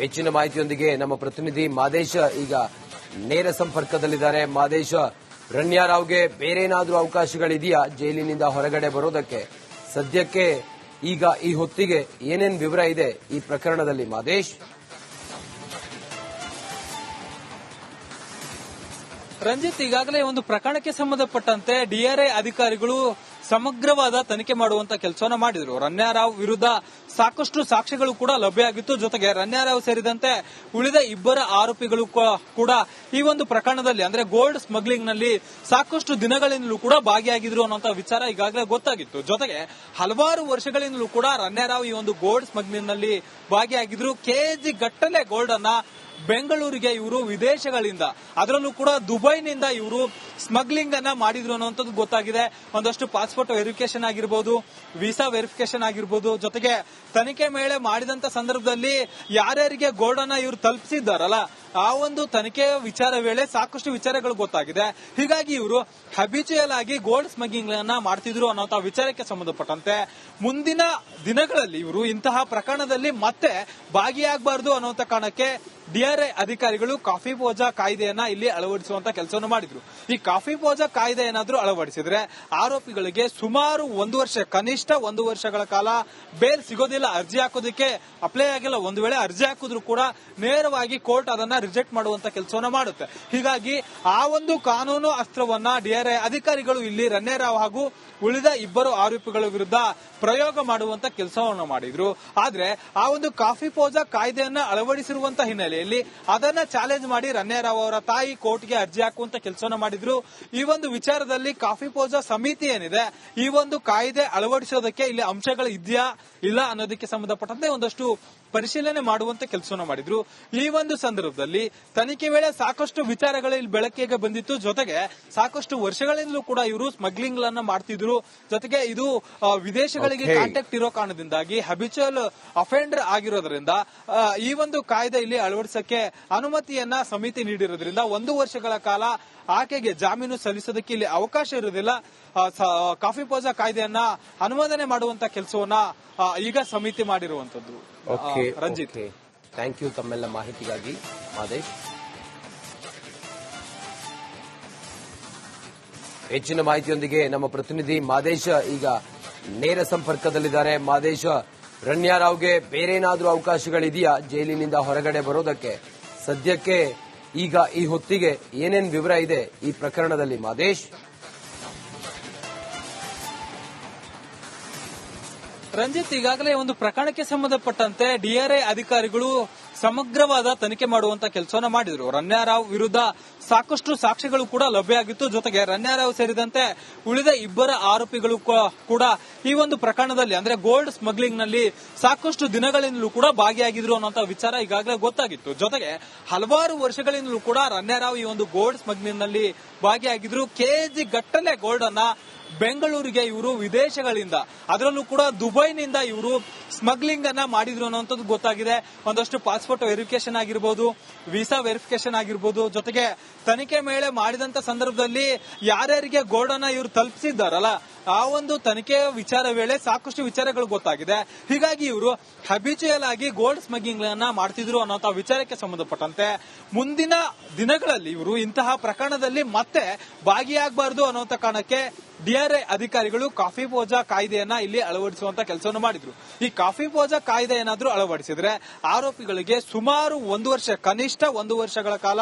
ಹೆಚ್ಚಿನ ಮಾಹಿತಿಯೊಂದಿಗೆ ನಮ್ಮ ಪ್ರತಿನಿಧಿ ಮಾದೇಶ ಈಗ ನೇರ ಸಂಪರ್ಕದಲ್ಲಿದ್ದಾರೆ. ಮಾದೇಶ ರಣ್ಯಾರಾವ್ಗೆ ಬೇರೆ ಏನಾದರೂ ಅವಕಾಶಗಳಿದೆಯಾ ಜೈಲಿನಿಂದ ಹೊರಗಡೆ ಬರೋದಕ್ಕೆ? ಸದ್ಯಕ್ಕೆ ಈಗ ಈ ಹೊತ್ತಿಗೆ ಏನೇನ್ ವಿವರ ಇದೆ ಈ ಪ್ರಕರಣದಲ್ಲಿ, ಮಾದೇಶ್? ರಂಜಿತ್, ಈಗಾಗಲೇ ಒಂದು ಪ್ರಕರಣಕ್ಕೆ ಸಂಬಂಧಪಟ್ಟಂತೆ ಡಿಆರ್ಐ ಅಧಿಕಾರಿಗಳು ಸಮಗ್ರವಾದ ತನಿಖೆ ಮಾಡುವಂತ ಕೆಲಸವನ್ನ ಮಾಡಿದ್ರು. ರನ್ಯಾರಾವ್ ವಿರುದ್ಧ ಸಾಕಷ್ಟು ಸಾಕ್ಷ್ಯಗಳು ಕೂಡ ಲಭ್ಯ ಆಗಿತ್ತು. ಜೊತೆಗೆ ರನ್ಯಾರಾವ್ ಸೇರಿದಂತೆ ಉಳಿದ ಇಬ್ಬರ ಆರೋಪಿಗಳು ಕೂಡ ಈ ಒಂದು ಪ್ರಕರಣದಲ್ಲಿ, ಅಂದ್ರೆ ಗೋಲ್ಡ್ ಸ್ಮಗ್ಲಿಂಗ್ನಲ್ಲಿ ಸಾಕಷ್ಟು ದಿನಗಳಿಂದಲೂ ಕೂಡ ಭಾಗಿಯಾಗಿದ್ರು ಅನ್ನುವಂತ ವಿಚಾರ ಈಗಾಗಲೇ ಗೊತ್ತಾಗಿತ್ತು. ಜೊತೆಗೆ ಹಲವಾರು ವರ್ಷಗಳಿಂದಲೂ ಕೂಡ ರನ್ಯಾರಾವ್ ಈ ಒಂದು ಗೋಲ್ಡ್ ಸ್ಮಗ್ಲಿಂಗ್ನಲ್ಲಿ ಭಾಗಿಯಾಗಿದ್ರು. ಕೆಜಿ ಗಟ್ಟಲೆ ಗೋಲ್ಡ್ ಅನ್ನ ಬೆಂಗಳೂರಿಗೆ ಇವರು ವಿದೇಶಗಳಿಂದ, ಅದರಲ್ಲೂ ಕೂಡ ದುಬೈನಿಂದ ಇವರು ಸ್ಮಗ್ಲಿಂಗ್ ಅನ್ನ ಮಾಡಿದ್ರು ಅನ್ನುವಂಥದ್ದು ಗೊತ್ತಾಗಿದೆ. ಒಂದಷ್ಟು ಪಾಸ್ಪೋರ್ಟ್ ವೆರಿಫಿಕೇಶನ್ ಆಗಿರ್ಬೋದು ವೀಸಾ ವೆರಿಫಿಕೇಶನ್ ಆಗಿರ್ಬೋದು, ಜೊತೆಗೆ ತನಿಖೆ ಮೇಳೆ ಮಾಡಿದಂತ ಸಂದರ್ಭದಲ್ಲಿ ಯಾರ್ಯಾರಿಗೆ ಗೋಲ್ಡ್ ಅನ್ನ ಇವರು ತಲುಪಿಸಿದ್ದಾರಲ್ಲ, ಆ ಒಂದು ತನಿಖೆಯ ವಿಚಾರ ವೇಳೆ ಸಾಕಷ್ಟು ವಿಚಾರಗಳು ಗೊತ್ತಾಗಿದೆ. ಹೀಗಾಗಿ ಇವರು ಹಬಿಚುಯಲ್ ಆಗಿ ಗೋಲ್ಡ್ ಸ್ಮಗ್ಲಿಂಗ್ ಅನ್ನ ಮಾಡ್ತಿದ್ರು ಅನ್ನೋ ವಿಚಾರಕ್ಕೆ ಸಂಬಂಧಪಟ್ಟಂತೆ ಮುಂದಿನ ದಿನಗಳಲ್ಲಿ ಇವರು ಇಂತಹ ಪ್ರಕರಣದಲ್ಲಿ ಮತ್ತೆ ಭಾಗಿಯಾಗಬಾರದು ಅನ್ನುವಂತ ಕಾರಣಕ್ಕೆ ಡಿಆರ್ಐ ಅಧಿಕಾರಿಗಳು ಕಾಫಿ ಪೋಜಾ ಕಾಯ್ದೆಯನ್ನ ಇಲ್ಲಿ ಅಳವಡಿಸುವಂತ ಕೆಲಸವನ್ನು ಮಾಡಿದ್ರು. ಈ ಕಾಫಿ ಪೋಜಾ ಕಾಯ್ದೆ ಏನಾದ್ರೂ ಅಳವಡಿಸಿದ್ರೆ ಆರೋಪಿಗಳಿಗೆ ಸುಮಾರು ಒಂದು ವರ್ಷ, ಕನಿಷ್ಠ ಒಂದು ವರ್ಷಗಳ ಕಾಲ ಬೇಲ್ ಸಿಗೋದಿಲ್ಲ, ಅರ್ಜಿ ಹಾಕೋದಕ್ಕೆ ಅಪ್ಲೈ ಆಗಿಲ್ಲ. ಒಂದು ವೇಳೆ ಅರ್ಜಿ ಹಾಕಿದ್ರು ಕೂಡ ನೇರವಾಗಿ ಕೋರ್ಟ್ ಅದನ್ನ ರಿಜೆಕ್ಟ್ ಮಾಡುವಂತ ಕೆಲಸವನ್ನ ಮಾಡುತ್ತೆ. ಹೀಗಾಗಿ ಆ ಒಂದು ಕಾನೂನು ಅಸ್ತ್ರವನ್ನ ಡಿಆರ್ಐ ಅಧಿಕಾರಿಗಳು ಇಲ್ಲಿ ರನ್ನೇರಾವ್ ಹಾಗೂ ಉಳಿದ ಇಬ್ಬರು ಆರೋಪಿಗಳ ವಿರುದ್ಧ ಪ್ರಯೋಗ ಮಾಡುವಂತ ಕೆಲಸವನ್ನು ಮಾಡಿದ್ರು. ಆದ್ರೆ ಆ ಒಂದು ಕಾಫಿ ಪೋಜಾ ಕಾಯ್ದೆಯನ್ನ ಅಳವಡಿಸಿರುವಂತ ಹಿನ್ನೆಲೆಯಲ್ಲಿ ಅದನ್ನ ಚಾಲೆಂಜ್ ಮಾಡಿ ರನ್ನೇರಾವ್ ಅವರ ತಾಯಿ ಕೋರ್ಟ್ಗೆ ಅರ್ಜಿ ಹಾಕುವಂತ ಕೆಲಸವನ್ನ ಮಾಡಿದ್ರು. ಈ ಒಂದು ವಿಚಾರದಲ್ಲಿ ಕಾಫಿ ಪೋಜಾ ಸಮಿತಿ ಏನಿದೆ ಈ ಒಂದು ಕಾಯ್ದೆ ಅಳವಡಿಸೋದಕ್ಕೆ ಇಲ್ಲಿ ಅಂಶಗಳು ಇದೆಯಾ ಇಲ್ಲ ಅನ್ನೋದಕ್ಕೆ ಸಂಬಂಧಪಟ್ಟಂತೆ ಒಂದಷ್ಟು ಪರಿಶೀಲನೆ ಮಾಡುವಂತ ಕೆಲಸವನ್ನ ಮಾಡಿದ್ರು. ಈ ಒಂದು ಸಂದರ್ಭದಲ್ಲಿ ತನಿಖೆ ವೇಳೆ ಸಾಕಷ್ಟು ವಿಚಾರಗಳು ಇಲ್ಲಿ ಬೆಳಕಿಗೆ ಬಂದಿತ್ತು. ಜೊತೆಗೆ ಸಾಕಷ್ಟು ವರ್ಷಗಳಿಂದಲೂ ಕೂಡ ಇವರು ಸ್ಮಗ್ಲಿಂಗ್ ಅನ್ನ ಮಾಡ್ತಿದ್ರು. ಜೊತೆಗೆ ಇದು ವಿದೇಶಗಳಿಗೆ. ಕಾಂಟ್ಯಾಕ್ಟ್ ಇರೋ ಕಾರಣದಿಂದಾಗಿ ಹಬಿಚುವಲ್ ಅಫೆಂಡರ್ ಆಗಿರೋದ್ರಿಂದ ಈ ಒಂದು ಕಾಯ್ದೆ ಇಲ್ಲಿ ಅಳವಡಿಸಕ್ಕೆ ಅನುಮತಿಯನ್ನ ಸಮಿತಿ ನೀಡಿರೋದ್ರಿಂದ ಒಂದು ವರ್ಷಗಳ ಕಾಲ ಆಕೆಗೆ ಜಾಮೀನು ಸಲ್ಲಿಸೋದಕ್ಕೆ ಇಲ್ಲಿ ಅವಕಾಶ ಇರುವುದಿಲ್ಲ ಕಾಫಿ ಪೋಜಾ ಕಾಯ್ದೆಯನ್ನ ಅನುಮೋದನೆ ಮಾಡುವಂತ ಕೆಲಸವನ್ನ ಈಗ ಸಮಿತಿ ಮಾಡಿರುವಂತದ್ದು. ರಂಜಿತ್. ಥ್ಯಾಂಕ್ ಯು ತಮ್ಮೆಲ್ಲ ಮಾಹಿತಿಗಾಗಿ. ಮಾದೇಶ್. ಹೆಚ್ಚಿನ ಮಾಹಿತಿಯೊಂದಿಗೆ ನಮ್ಮ ಪ್ರತಿನಿಧಿ ಮಾದೇಶ ಈಗ ನೇರ ಸಂಪರ್ಕದಲ್ಲಿದ್ದಾರೆ. ಮಾದೇಶ ರಣ್ಯಾರಾವ್ಗೆ ಬೇರೇನಾದರೂ ಅವಕಾಶಗಳಿದೆಯಾ ಜೈಲಿನಿಂದ ಹೊರಗಡೆ ಬರೋದಕ್ಕೆ? ಸದ್ಯಕ್ಕೆ ಈಗ ಈ ಹೊತ್ತಿಗೆ ಏನೇನ್ ವಿವರ ಇದೆ ಈ ಪ್ರಕರಣದಲ್ಲಿ ಮಾದೇಶ್? ರಂಜಿತ್ ಈಗಾಗಲೇ ಒಂದು ಪ್ರಕರಣಕ್ಕೆ ಸಂಬಂಧಪಟ್ಟಂತೆ ಡಿಆರ್ಐ ಅಧಿಕಾರಿಗಳು ಸಮಗ್ರವಾದ ತನಿಖೆ ಮಾಡುವಂತ ಕೆಲಸವನ್ನ ಮಾಡಿದ್ರು. ರನ್ಯಾರಾವ್ ವಿರುದ್ಧ ಸಾಕಷ್ಟು ಸಾಕ್ಷ್ಯಗಳು ಕೂಡ ಲಭ್ಯ ಆಗಿತ್ತು ಜೊತೆಗೆ ರನ್ಯಾರಾವ್ ಸೇರಿದಂತೆ ಉಳಿದ ಇಬ್ಬರ ಆರೋಪಿಗಳು ಕೂಡ ಈ ಒಂದು ಪ್ರಕರಣದಲ್ಲಿ, ಅಂದ್ರೆ ಗೋಲ್ಡ್ ಸ್ಮಗ್ಲಿಂಗ್ನಲ್ಲಿ ಸಾಕಷ್ಟು ದಿನಗಳಿಂದಲೂ ಕೂಡ ಭಾಗಿಯಾಗಿದ್ರು ಅನ್ನೋ ವಿಚಾರ ಈಗಾಗಲೇ ಗೊತ್ತಾಗಿತ್ತು. ಜೊತೆಗೆ ಹಲವಾರು ವರ್ಷಗಳಿಂದಲೂ ಕೂಡ ರನ್ಯಾರಾವ್ ಈ ಒಂದು ಗೋಲ್ಡ್ ಸ್ಮಗ್ಲಿಂಗ್ನಲ್ಲಿ ಭಾಗಿಯಾಗಿದ್ರು. ಕೆಜಿ ಗಟ್ಟಲೆ ಗೋಲ್ಡ್ ಅನ್ನ ಬೆಂಗಳೂರಿಗೆ ಇವರು ವಿದೇಶಗಳಿಂದ, ಅದರಲ್ಲೂ ಕೂಡ ದುಬೈನಿಂದ ಇವರು ಸ್ಮಗ್ಲಿಂಗ್ ಅನ್ನ ಮಾಡಿದ್ರು ಅನ್ನೋಂಥದ್ದು ಗೊತ್ತಾಗಿದೆ. ಒಂದಷ್ಟು ಪಾಸ್ಪೋರ್ಟ್ ವೆರಿಫಿಕೇಶನ್ ಆಗಿರ್ಬೋದು ವೀಸಾ ವೆರಿಫಿಕೇಶನ್ ಆಗಿರ್ಬೋದು. ಜೊತೆಗೆ ತನಿಖೆ ಮೇಳೆ ಮಾಡಿದಂತ ಸಂದರ್ಭದಲ್ಲಿ ಯಾರ್ಯಾರಿಗೆ ಗೋಡನ್ನ ಅನ್ನ ಇವರು ತಲುಪಿಸಿದ್ದಾರಲ್ಲ, ಆ ಒಂದು ತನಿಖೆ ವಿಚಾರ ವೇಳೆ ಸಾಕಷ್ಟು ವಿಚಾರಗಳು ಗೊತ್ತಾಗಿದೆ. ಹೀಗಾಗಿ ಇವರು ಹಬಿಚುಯಲ್ ಆಗಿ ಗೋಲ್ಡ್ ಸ್ಮಗ್ಲಿಂಗ್ ಅನ್ನ ಮಾಡ್ತಿದ್ರು ಅನ್ನೋ ವಿಚಾರಕ್ಕೆ ಸಂಬಂಧಪಟ್ಟಂತೆ ಮುಂದಿನ ದಿನಗಳಲ್ಲಿ ಇವರು ಇಂತಹ ಪ್ರಕರಣದಲ್ಲಿ ಮತ್ತೆ ಭಾಗಿಯಾಗಬಾರದು ಅನ್ನುವಂತ ಕಾರಣಕ್ಕೆ ಡಿಆರ್ಐ ಅಧಿಕಾರಿಗಳು ಕಾಫಿ ಪೋಜಾ ಕಾಯ್ದೆಯನ್ನ ಇಲ್ಲಿ ಅಳವಡಿಸುವಂತ ಕೆಲಸವನ್ನು ಮಾಡಿದ್ರು. ಈ ಕಾಫಿ ಪೋಜಾ ಕಾಯ್ದೆ ಏನಾದ್ರೂ ಅಳವಡಿಸಿದ್ರೆ ಆರೋಪಿಗಳಿಗೆ ಸುಮಾರು ಒಂದು ವರ್ಷ, ಕನಿಷ್ಠ ಒಂದು ವರ್ಷಗಳ ಕಾಲ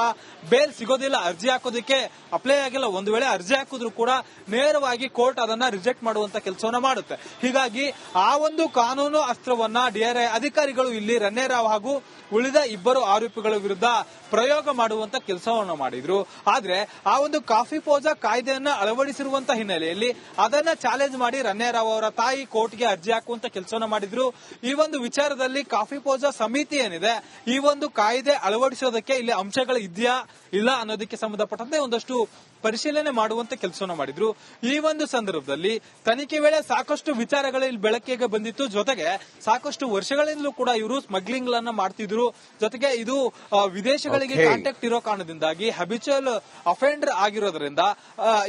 ಬೇಲ್ ಸಿಗೋದಿಲ್ಲ, ಅರ್ಜಿ ಹಾಕೋದಕ್ಕೆ ಅಪ್ಲೈ ಆಗಿಲ್ಲ. ಒಂದು ವೇಳೆ ಅರ್ಜಿ ಹಾಕಿದ್ರು ಕೂಡ ನೇರವಾಗಿ ಕೋರ್ಟ್ ಅದನ್ನ ರಿಜೆಕ್ಟ್ ಮಾಡುವಂತ ಕೆಲಸವನ್ನ ಮಾಡುತ್ತೆ. ಹೀಗಾಗಿ ಆ ಒಂದು ಕಾನೂನು ಅಸ್ತ್ರವನ್ನ ಡಿಆರ್ಐ ಅಧಿಕಾರಿಗಳು ಇಲ್ಲಿ ರನ್ನೇರಾವ್ ಹಾಗೂ ಉಳಿದ ಇಬ್ಬರು ಆರೋಪಿಗಳ ವಿರುದ್ಧ ಪ್ರಯೋಗ ಮಾಡುವಂತ ಕೆಲಸವನ್ನು ಮಾಡಿದ್ರು. ಆದ್ರೆ ಆ ಒಂದು ಕಾಫಿ ಪೋಜಾ ಕಾಯ್ದೆಯನ್ನ ಅಳವಡಿಸಿರುವಂತ ಹಿನ್ನೆಲೆಯಲ್ಲಿ ಅದನ್ನ ಚಾಲೆಂಜ್ ಮಾಡಿ ರನ್ನೇರಾವ್ ಅವರ ತಾಯಿ ಕೋರ್ಟ್ಗೆ ಅರ್ಜಿ ಹಾಕುವಂತ ಕೆಲಸವನ್ನ ಮಾಡಿದ್ರು. ಈ ಒಂದು ವಿಚಾರದಲ್ಲಿ ಕಾಫಿ ಪೋಜಾ ಸಮಿತಿ ಏನಿದೆ ಈ ಒಂದು ಕಾಯ್ದೆ ಅಳವಡಿಸೋದಕ್ಕೆ ಇಲ್ಲಿ ಅಂಶಗಳು ಇದೆಯಾ ಇಲ್ಲ ಅನ್ನೋದಕ್ಕೆ ಸಂಬಂಧಪಟ್ಟಂತೆ ಒಂದಷ್ಟು ಪರಿಶೀಲನೆ ಮಾಡುವಂತ ಕೆಲಸವನ್ನ ಮಾಡಿದ್ರು. ಈ ಒಂದು ಸಂದರ್ಭದಲ್ಲಿ ತನಿಖೆ ವೇಳೆ ಸಾಕಷ್ಟು ವಿಚಾರಗಳು ಇಲ್ಲಿ ಬೆಳಕಿಗೆ ಬಂದಿತ್ತು. ಜೊತೆಗೆ ಸಾಕಷ್ಟು ವರ್ಷಗಳಿಂದಲೂ ಕೂಡ ಇವರು ಸ್ಮಗ್ಲಿಂಗ್ ಗಳನ್ನ ಮಾಡ್ತಿದ್ರು. ಜೊತೆಗೆ ಇದು ವಿದೇಶಗಳಿಗೆ. ಕಾಂಟ್ಯಾಕ್ಟ್ ಇರೋ ಕಾರಣದಿಂದಾಗಿ ಹಬಿಚುವಲ್ ಅಫೆಂಡರ್ ಆಗಿರೋದ್ರಿಂದ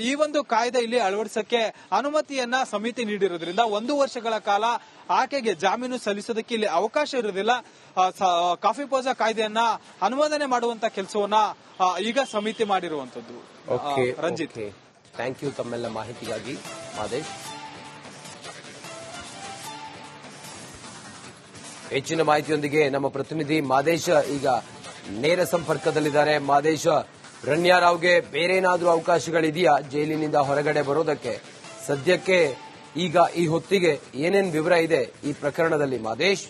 ಈ ಒಂದು ಕಾಯ್ದೆ ಇಲ್ಲಿ ಅಳವಡಿಸಕ್ಕೆ ಅನುಮತಿಯನ್ನ ಸಮಿತಿ ನೀಡಿರೋದ್ರಿಂದ ಒಂದು ವರ್ಷಗಳ ಕಾಲ ಆಕೆಗೆ ಜಾಮೀನು ಸಲ್ಲಿಸೋದಕ್ಕೆ ಇಲ್ಲಿ ಅವಕಾಶ ಇರೋದಿಲ್ಲ. ಕಾಫಿ ಪೋಜಾ ಕಾಯ್ದೆಯನ್ನ ಅನುಮೋದನೆ ಮಾಡುವಂತ ಕೆಲಸವನ್ನ ಈಗ ಸಮಿತಿ ಮಾಡಿರುವಂತದ್ದು ರಂಜಿತ್. ಥ್ಯಾಂಕ್ ಯು ತಮ್ಮೆಲ್ಲ ಮಾಹಿತಿಗಾಗಿ. ಮಾದೇಶ್ ಹೆಚ್ಚಿನ ಮಾಹಿತಿಯೊಂದಿಗೆ ನಮ್ಮ ಪ್ರತಿನಿಧಿ ಮಾದೇಶ ಈಗ ನೇರ ಸಂಪರ್ಕದಲ್ಲಿದ್ದಾರೆ. ಮಾದೇಶ ರಣ್ಯಾರಾವ್ಗೆ ಬೇರೇನಾದರೂ ಅವಕಾಶಗಳಿದೆಯಾ ಜೈಲಿನಿಂದ ಹೊರಗಡೆ ಬರೋದಕ್ಕೆ? ಸದ್ಯಕ್ಕೆ ಈಗ ಈ ಹೊತ್ತಿಗೆ ಏನೇನು ವಿವರ ಇದೆ ಈ ಪ್ರಕರಣದಲ್ಲಿ, ಮಾದೇಶ್?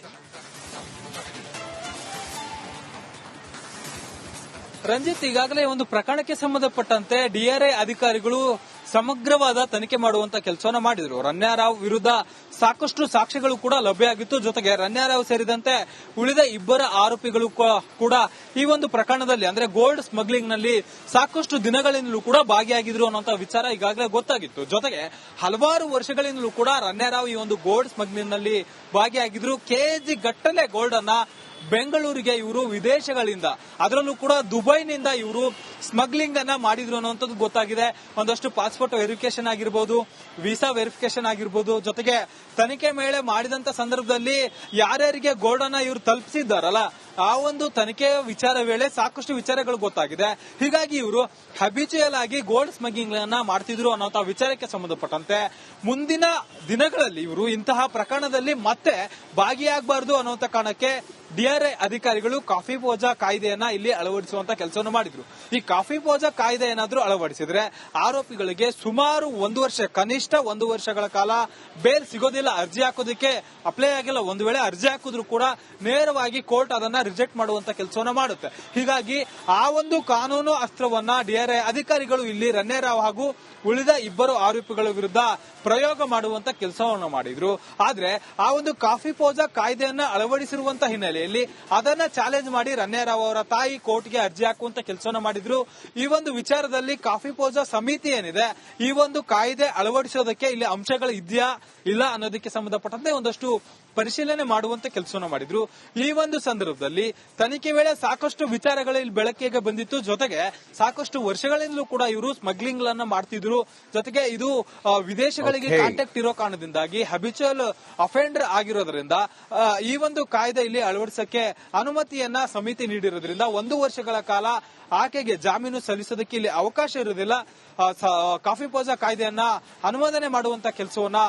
ರಂಜಿತ್, ಈಗಾಗಲೇ ಒಂದು ಪ್ರಕರಣಕ್ಕೆ ಸಂಬಂಧಪಟ್ಟಂತೆ ಡಿಆರ್ಐ ಅಧಿಕಾರಿಗಳು ಸಮಗ್ರವಾದ ತನಿಖೆ ಮಾಡುವಂತ ಕೆಲಸವನ್ನ ಮಾಡಿದ್ರು. ರನ್ಯಾರಾವ್ ವಿರುದ್ಧ ಸಾಕಷ್ಟು ಸಾಕ್ಷ್ಯಗಳು ಕೂಡ ಲಭ್ಯ ಆಗಿತ್ತು. ಜೊತೆಗೆ ರನ್ಯಾರಾವ್ ಸೇರಿದಂತೆ ಉಳಿದ ಇಬ್ಬರ ಆರೋಪಿಗಳು ಕೂಡ ಈ ಒಂದು ಪ್ರಕರಣದಲ್ಲಿ, ಅಂದ್ರೆ ಗೋಲ್ಡ್ ಸ್ಮಗ್ಲಿಂಗ್ನಲ್ಲಿ ಸಾಕಷ್ಟು ದಿನಗಳಿಂದಲೂ ಕೂಡ ಭಾಗಿಯಾಗಿದ್ರು ಅನ್ನೋಂತ ವಿಚಾರ ಈಗಾಗಲೇ ಗೊತ್ತಾಗಿತ್ತು. ಜೊತೆಗೆ ಹಲವಾರು ವರ್ಷಗಳಿಂದಲೂ ಕೂಡ ರನ್ಯಾರಾವ್ ಈ ಒಂದು ಗೋಲ್ಡ್ ಸ್ಮಗ್ಲಿಂಗ್ನಲ್ಲಿ ಭಾಗಿಯಾಗಿದ್ರು. ಕೆಜಿ ಗಟ್ಟಲೆ ಗೋಲ್ಡ್ ಅನ್ನ ಬೆಂಗಳೂರಿಗೆ ಇವರು ವಿದೇಶಗಳಿಂದ, ಅದರಲ್ಲೂ ಕೂಡ ದುಬೈನಿಂದ ಇವರು ಸ್ಮಗ್ಲಿಂಗ್ ಅನ್ನ ಮಾಡಿದ್ರು ಅನ್ನೋದು ಗೊತ್ತಾಗಿದೆ. ಒಂದಷ್ಟು ಪಾಸ್ಪೋರ್ಟ್ ವೆರಿಫಿಕೇಶನ್ ಆಗಿರ್ಬೋದು ವೀಸಾ ವೆರಿಫಿಕೇಶನ್ ಆಗಿರ್ಬೋದು. ಜೊತೆಗೆ ತನಿಖೆ ಮೇಳೆ ಮಾಡಿದಂತ ಸಂದರ್ಭದಲ್ಲಿ ಯಾರ್ಯಾರಿಗೆ ಗೋಲ್ಡ್ ಅನ್ನ ಇವರು ತಲುಪಿಸಿದ್ದಾರಲ್ಲ, ಆ ಒಂದು ತನಿಖೆಯ ವಿಚಾರ ವೇಳೆ ಸಾಕಷ್ಟು ವಿಚಾರಗಳು ಗೊತ್ತಾಗಿದೆ. ಹೀಗಾಗಿ ಇವರು ಹಬಿಚುಯಲ್ ಆಗಿ ಗೋಲ್ಡ್ ಸ್ಮಗ್ಲಿಂಗ್ ಅನ್ನ ಮಾಡ್ತಿದ್ರು ಅನ್ನೋಂಥ ವಿಚಾರಕ್ಕೆ ಸಂಬಂಧಪಟ್ಟಂತೆ ಮುಂದಿನ ದಿನಗಳಲ್ಲಿ ಇವರು ಇಂತಹ ಪ್ರಕರಣದಲ್ಲಿ ಮತ್ತೆ ಭಾಗಿಯಾಗಬಾರದು ಅನ್ನುವಂತ ಕಾರಣಕ್ಕೆ ಡಿಆರ್ಐ ಅಧಿಕಾರಿಗಳು ಕಾಫಿ ಪೋಜಾ ಕಾಯ್ದೆಯನ್ನ ಇಲ್ಲಿ ಅಳವಡಿಸುವಂತ ಕೆಲಸವನ್ನು ಮಾಡಿದ್ರು. ಈ ಕಾಫಿ ಪೋಜಾ ಕಾಯ್ದೆ ಏನಾದ್ರೂ ಅಳವಡಿಸಿದ್ರೆ ಆರೋಪಿಗಳಿಗೆ ಸುಮಾರು ಒಂದು ವರ್ಷ, ಕನಿಷ್ಠ ಒಂದು ವರ್ಷಗಳ ಕಾಲ ಬೇಲ್ ಸಿಗೋದಿಲ್ಲ, ಅರ್ಜಿ ಹಾಕೋದಕ್ಕೆ ಅಪ್ಲೈ ಆಗಿಲ್ಲ. ಒಂದು ವೇಳೆ ಅರ್ಜಿ ಹಾಕಿದ್ರು ಕೂಡ ನೇರವಾಗಿ ಕೋರ್ಟ್ ಅದನ್ನ ರಿಜೆಕ್ಟ್ ಮಾಡುವಂತ ಕೆಲಸವನ್ನ ಮಾಡುತ್ತೆ. ಹೀಗಾಗಿ ಆ ಒಂದು ಕಾನೂನು ಅಸ್ತ್ರವನ್ನ ಡಿಆರ್ಐ ಅಧಿಕಾರಿಗಳು ಇಲ್ಲಿ ರನ್ನೇರಾವ್ ಹಾಗೂ ಉಳಿದ ಇಬ್ಬರು ಆರೋಪಿಗಳ ವಿರುದ್ಧ ಪ್ರಯೋಗ ಮಾಡುವಂತ ಕೆಲಸವನ್ನು ಮಾಡಿದ್ರು. ಆದ್ರೆ ಆ ಒಂದು ಕಾಫಿ ಪೋಜಾ ಕಾಯ್ದೆಯನ್ನ ಅಳವಡಿಸಿರುವಂತ ಹಿನ್ನೆಲೆಯಲ್ಲಿ ಅದನ್ನ ಚಾಲೆಂಜ್ ಮಾಡಿ ರನ್ನೇರಾವ್ ಅವರ ತಾಯಿ ಕೋರ್ಟ್ಗೆ ಅರ್ಜಿ ಹಾಕುವಂತ ಕೆಲಸವನ್ನ ಮಾಡಿದ್ರು. ಈ ಒಂದು ವಿಚಾರದಲ್ಲಿ ಕಾಫಿ ಪೋಜಾ ಸಮಿತಿ ಏನಿದೆ ಈ ಒಂದು ಕಾಯ್ದೆ ಅಳವಡಿಸೋದಕ್ಕೆ ಇಲ್ಲಿ ಅಂಶಗಳು ಇದೆಯಾ ಇಲ್ಲ ಅನ್ನೋದಕ್ಕೆ ಸಂಬಂಧಪಟ್ಟಂತೆ ಒಂದಷ್ಟು ಪರಿಶೀಲನೆ ಮಾಡುವಂತ ಕೆಲಸವನ್ನ ಮಾಡಿದ್ರು. ಈ ಒಂದು ಸಂದರ್ಭದಲ್ಲಿ ತನಿಖೆ ವೇಳೆ ಸಾಕಷ್ಟು ವಿಚಾರಗಳು ಇಲ್ಲಿ ಬೆಳಕಿಗೆ ಬಂದಿತ್ತು. ಜೊತೆಗೆ ಸಾಕಷ್ಟು ವರ್ಷಗಳಿಂದಲೂ ಕೂಡ ಇವರು ಸ್ಮಗ್ಲಿಂಗ್ ಗಳನ್ನ ಮಾಡ್ತಿದ್ರು. ಜೊತೆಗೆ ಇದು ವಿದೇಶಗಳಿಗೆ. ಕಾಂಟ್ಯಾಕ್ಟ್ ಇರೋ ಕಾರಣದಿಂದಾಗಿ ಹಬಿಚುವಲ್ ಅಫೆಂಡರ್ ಆಗಿರೋದ್ರಿಂದ ಈ ಒಂದು ಕಾಯ್ದೆ ಇಲ್ಲಿ ಅಳವಡಿಸಕ್ಕೆ ಅನುಮತಿಯನ್ನ ಸಮಿತಿ ನೀಡಿರೋದ್ರಿಂದ ಒಂದು ವರ್ಷಗಳ ಕಾಲ ಆಕೆಗೆ ಜಾಮೀನು ಸಲ್ಲಿಸೋದಕ್ಕೆ ಇಲ್ಲಿ ಅವಕಾಶ ಇರುವುದಿಲ್ಲ ಕಾಫಿ ಪೋಜಾ ಕಾಯ್ದೆಯನ್ನ ಅನುಮೋದನೆ ಮಾಡುವಂತ ಕೆಲಸವನ್ನ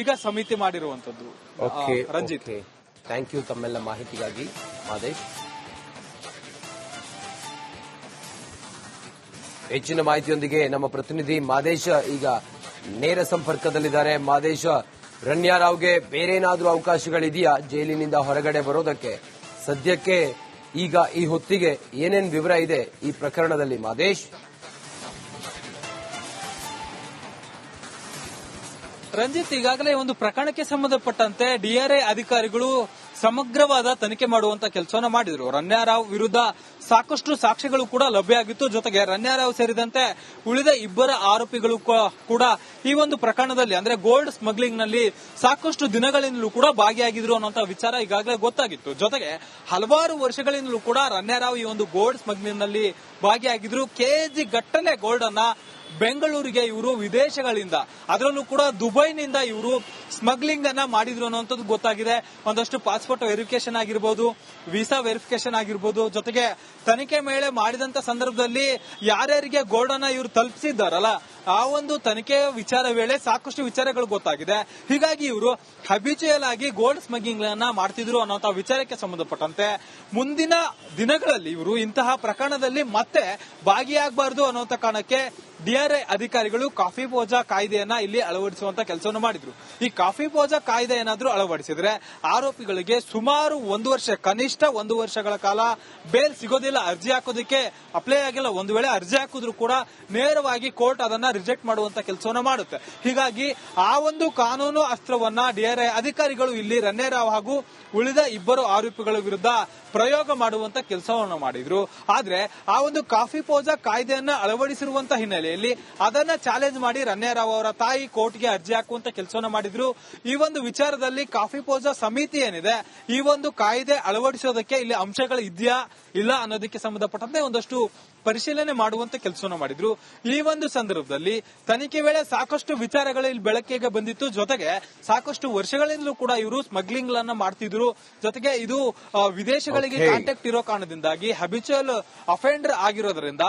ಈಗ ಸಮಿತಿ ಮಾಡಿರುವಂತದ್ದು ರಂಜಿತ್. ಥ್ಯಾಂಕ್ ಯು ತಮ್ಮೆಲ್ಲ ಮಾಹಿತಿಗಾಗಿ ಮಾದೇಶ್. ಹೆಚ್ಚಿನ ಮಾಹಿತಿಯೊಂದಿಗೆ ನಮ್ಮ ಪ್ರತಿನಿಧಿ ಮಾದೇಶ ಈಗ ನೇರ ಸಂಪರ್ಕದಲ್ಲಿದ್ದಾರೆ. ಮಾದೇಶ ರಣ್ಯಾರಾವ್ಗೆ ಬೇರೇನಾದ್ರೂ ಅವಕಾಶಗಳಿದೆಯಾ ಜೈಲಿನಿಂದ ಹೊರಗಡೆ ಬರೋದಕ್ಕೆ? ಸದ್ಯಕ್ಕೆ ಈಗ ಈ ಹೊತ್ತಿಗೆ ಏನೇನ್ ವಿವರ ಇದೆ ಈ ಪ್ರಕರಣದಲ್ಲಿ, ಮಾದೇಶ್? ರಂಜಿತ್, ಈಗಾಗಲೇ ಒಂದು ಪ್ರಕರಣಕ್ಕೆ ಸಂಬಂಧಪಟ್ಟಂತೆ ಡಿಆರ್ಐ ಅಧಿಕಾರಿಗಳು ಸಮಗ್ರವಾದ ತನಿಖೆ ಮಾಡುವಂತ ಕೆಲಸವನ್ನ ಮಾಡಿದ್ರು. ರನ್ಯಾರಾವ್ ವಿರುದ್ಧ ಸಾಕಷ್ಟು ಸಾಕ್ಷ್ಯಗಳು ಕೂಡ ಲಭ್ಯ ಆಗಿತ್ತು. ಜೊತೆಗೆ ರನ್ಯಾರಾವ್ ಸೇರಿದಂತೆ ಉಳಿದ ಇಬ್ಬರ ಆರೋಪಿಗಳು ಕೂಡ ಈ ಒಂದು ಪ್ರಕರಣದಲ್ಲಿ, ಅಂದ್ರೆ ಗೋಲ್ಡ್ ಸ್ಮಗ್ಲಿಂಗ್ನಲ್ಲಿ ಸಾಕಷ್ಟು ದಿನಗಳಿಂದಲೂ ಕೂಡ ಭಾಗಿಯಾಗಿದ್ರು ಅನ್ನೋಂತ ವಿಚಾರ ಈಗಾಗಲೇ ಗೊತ್ತಾಗಿತ್ತು. ಜೊತೆಗೆ ಹಲವಾರು ವರ್ಷಗಳಿಂದಲೂ ಕೂಡ ರನ್ಯಾರಾವ್ ಈ ಒಂದು ಗೋಲ್ಡ್ ಸ್ಮಗ್ಲಿಂಗ್ನಲ್ಲಿ ಭಾಗಿಯಾಗಿದ್ರು. ಕೆಜಿ ಗಟ್ಟಲೆ ಗೋಲ್ಡ್ ಅನ್ನ ಬೆಂಗಳೂರಿಗೆ ಇವರು ವಿದೇಶಗಳಿಂದ, ಅದರಲ್ಲೂ ಕೂಡ ದುಬೈನಿಂದ ಇವರು ಸ್ಮಗ್ಲಿಂಗ್ ಅನ್ನ ಮಾಡಿದ್ರು ಅನ್ನೋಂಥದ್ದು ಗೊತ್ತಾಗಿದೆ. ಒಂದಷ್ಟು ಪಾಸ್ಪೋರ್ಟ್ ವೆರಿಫಿಕೇಶನ್ ಆಗಿರ್ಬೋದು ವೀಸಾ ವೆರಿಫಿಕೇಶನ್ ಆಗಿರ್ಬೋದು. ಜೊತೆಗೆ ತನಿಖೆ ಮೇಳೆ ಮಾಡಿದಂತ ಸಂದರ್ಭದಲ್ಲಿ ಯಾರ್ಯಾರಿಗೆ ಗೋಲ್ಡ್ ಅನ್ನ ಇವರು ತಲುಪಿಸಿದ್ದಾರಲ್ಲ, ಆ ಒಂದು ತನಿಖೆ ವಿಚಾರ ವೇಳೆ ಸಾಕಷ್ಟು ವಿಚಾರಗಳು ಗೊತ್ತಾಗಿದೆ. ಹೀಗಾಗಿ ಇವರು ಹಬಿಚುಯಲ್ ಆಗಿ ಗೋಲ್ಡ್ ಸ್ಮಗ್ಲಿಂಗ್ ಅನ್ನ ಮಾಡ್ತಿದ್ರು ಅನ್ನೋಂಥ ವಿಚಾರಕ್ಕೆ ಸಂಬಂಧಪಟ್ಟಂತೆ ಮುಂದಿನ ದಿನಗಳಲ್ಲಿ ಇವರು ಇಂತಹ ಪ್ರಕರಣದಲ್ಲಿ ಮತ್ತೆ ಭಾಗಿಯಾಗಬಾರದು ಅನ್ನೋಂಥ ಕಾರಣಕ್ಕೆ ಡಿಆರ್ಐ ಅಧಿಕಾರಿಗಳು ಕಾಫಿ ಪೋಜಾ ಕಾಯ್ದೆಯನ್ನ ಇಲ್ಲಿ ಅಳವಡಿಸುವಂತ ಕೆಲಸವನ್ನು ಮಾಡಿದ್ರು. ಈ ಕಾಫಿ ಪೋಜಾ ಕಾಯ್ದೆ ಏನಾದ್ರೂ ಅಳವಡಿಸಿದ್ರೆ ಆರೋಪಿಗಳಿಗೆ ಸುಮಾರು ಒಂದು ವರ್ಷ, ಕನಿಷ್ಠ ಒಂದು ವರ್ಷಗಳ ಕಾಲ ಬೇಲ್ ಸಿಗೋದಿಲ್ಲ, ಅರ್ಜಿ ಹಾಕೋದಕ್ಕೆ ಅಪ್ಲೈ ಆಗಿಲ್ಲ. ಒಂದು ವೇಳೆ ಅರ್ಜಿ ಹಾಕಿದ್ರು ಕೂಡ ನೇರವಾಗಿ ಕೋರ್ಟ್ ಅದನ್ನ ರಿಜೆಕ್ಟ್ ಮಾಡುವಂತ ಕೆಲಸವನ್ನ ಮಾಡುತ್ತೆ. ಹೀಗಾಗಿ ಆ ಒಂದು ಕಾನೂನು ಅಸ್ತ್ರವನ್ನ ಡಿಆರ್ಐ ಅಧಿಕಾರಿಗಳು ಇಲ್ಲಿ ರನ್ನೇರಾವ್ ಹಾಗೂ ಉಳಿದ ಇಬ್ಬರು ಆರೋಪಿಗಳ ವಿರುದ್ಧ ಪ್ರಯೋಗ ಮಾಡುವಂತ ಕೆಲಸವನ್ನು ಮಾಡಿದ್ರು. ಆದ್ರೆ ಆ ಒಂದು ಕಾಫಿ ಪೋಜಾ ಕಾಯ್ದೆಯನ್ನ ಅಳವಡಿಸಿರುವಂತ ಹಿನ್ನೆಲೆ ಹಿನ್ನೆಲೆಯಲ್ಲಿ ಅದನ್ನ ಚಾಲೆಂಜ್ ಮಾಡಿ ರನ್ಯಾರಾವ್ ಅವರ ತಾಯಿ ಕೋರ್ಟ್ಗೆ ಅರ್ಜಿ ಹಾಕುವಂತ ಕೆಲಸವನ್ನ ಮಾಡಿದ್ರು. ಈ ಒಂದು ವಿಚಾರದಲ್ಲಿ ಕಾಫಿ ಪೋಜಾ ಸಮಿತಿ ಏನಿದೆ, ಈ ಒಂದು ಕಾಯ್ದೆ ಅಳವಡಿಸೋದಕ್ಕೆ ಇಲ್ಲಿ ಅಂಶಗಳು ಇದೆಯಾ ಇಲ್ಲ ಅನ್ನೋದಕ್ಕೆ ಸಂಬಂಧಪಟ್ಟಂತೆ ಒಂದಷ್ಟು ಪರಿಶೀಲನೆ ಮಾಡುವಂತ ಕೆಲಸವನ್ನ ಮಾಡಿದ್ರು. ಈ ಒಂದು ಸಂದರ್ಭದಲ್ಲಿ ತನಿಖೆ ವೇಳೆ ಸಾಕಷ್ಟು ವಿಚಾರಗಳು ಇಲ್ಲಿ ಬೆಳಕಿಗೆ ಬಂದಿತ್ತು. ಜೊತೆಗೆ ಸಾಕಷ್ಟು ವರ್ಷಗಳಿಂದಲೂ ಕೂಡ ಇವರು ಸ್ಮಗ್ಲಿಂಗ್ ಗಳನ್ನ ಮಾಡ್ತಿದ್ರು. ಜೊತೆಗೆ ಇದು ವಿದೇಶಗಳಿಗೆ. ಕಾಂಟ್ಯಾಕ್ಟ್ ಇರೋ ಕಾರಣದಿಂದಾಗಿ ಹಬಿಚುವಲ್ ಅಫೆಂಡರ್ ಆಗಿರೋದ್ರಿಂದ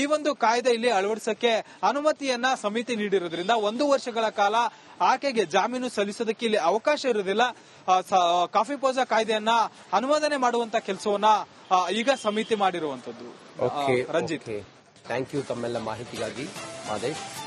ಈ ಒಂದು ಕಾಯ್ದೆ ಇಲ್ಲಿ ಅಳವಡಿಸಕ್ಕೆ ಅನುಮತಿಯನ್ನ ಸಮಿತಿ ನೀಡಿರೋದ್ರಿಂದ ಒಂದು ವರ್ಷಗಳ ಕಾಲ ಆಕೆಗೆ ಜಾಮೀನು ಸಲ್ಲಿಸೋದಕ್ಕೆ ಇಲ್ಲಿ ಅವಕಾಶ ಇರೋದಿಲ್ಲ. ಕಾಫಿ ಪೋಜಾ ಕಾಯ್ದೆಯನ್ನ ಅನುಮೋದನೆ ಮಾಡುವಂತ ಕೆಲಸವನ್ನ ಈಗ ಸಮಿತಿ ಮಾಡಿರುವಂತದ್ದು. ಓಕೆ ರಂಜಿತ್. ಥ್ಯಾಂಕ್ ಯು ತಮ್ಮೆಲ್ಲ ಮಾಹಿತಿಗಾಗಿ ಮಾದೇಶ್.